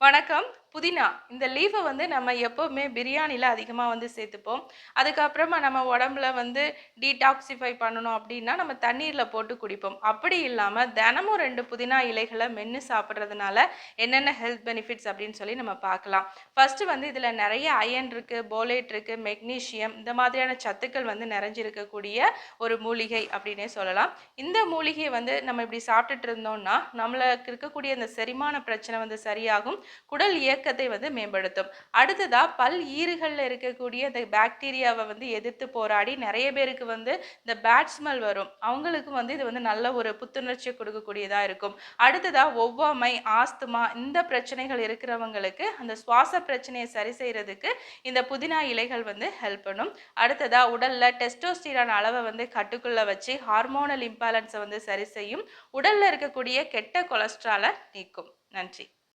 வணக்கம். புதினா இந்த லீஃபை வந்து நம்ம எப்போவுமே பிரியாணியில் அதிகமாக வந்து சேர்த்துப்போம். அதுக்கப்புறமா நம்ம உடம்புல வந்து டீடாக்சிஃபை பண்ணணும் அப்படின்னா நம்ம தண்ணீரில் போட்டு குடிப்போம். அப்படி இல்லாமல் தினமும் ரெண்டு புதினா இலைகளை மென்று சாப்பிட்றதுனால என்னென்ன ஹெல்த் பெனிஃபிட்ஸ் அப்படின்னு சொல்லி நம்ம பார்க்கலாம். ஃபஸ்ட்டு வந்து இதில் நிறைய அயன் இருக்குது போலேட் இருக்குது மெக்னீஷியம் இந்த மாதிரியான சத்துக்கள் வந்து நிறைஞ்சிருக்கக்கூடிய ஒரு மூலிகை அப்படின்னே சொல்லலாம். இந்த மூலிகையை வந்து நம்ம இப்படி சாப்பிட்டுட்டு இருந்தோம்னா நம்மளுக்கு இருக்கக்கூடிய இந்த செரிமான பிரச்சனை வந்து சரியாகும். குடல் இயக்கத்தை வந்து மேம்படுத்தும். அடுத்ததா பல் ஈறுகளில் இருக்கக்கூடிய இந்த பாக்டீரியாவை வந்து எதிர்த்து போராடி நிறைய பேருக்கு வந்து இந்த பேட் ஸ்மெல் வரும். அவங்களுக்கு வந்து இது வந்து நல்ல ஒரு புத்துணர்ச்சியை கொடுக்கக்கூடியதாக இருக்கும். அடுத்ததா ஒவ்வாமை ஆஸ்துமா இந்த பிரச்சனைகள் இருக்கிறவங்களுக்கு அந்த சுவாச பிரச்சனையை சரி செய்கிறதுக்கு இந்த புதினா இலைகள் வந்து ஹெல்ப் பண்ணும். அடுத்ததா உடலில் டெஸ்டோஸ்டிரான் அளவை வந்து கட்டுக்குள்ள வச்சு ஹார்மோனல் இம்பேலன்ஸை வந்து சரி செய்யும். உடலில் இருக்கக்கூடிய கெட்ட கொலஸ்ட்ராலை நீக்கும். நன்றி.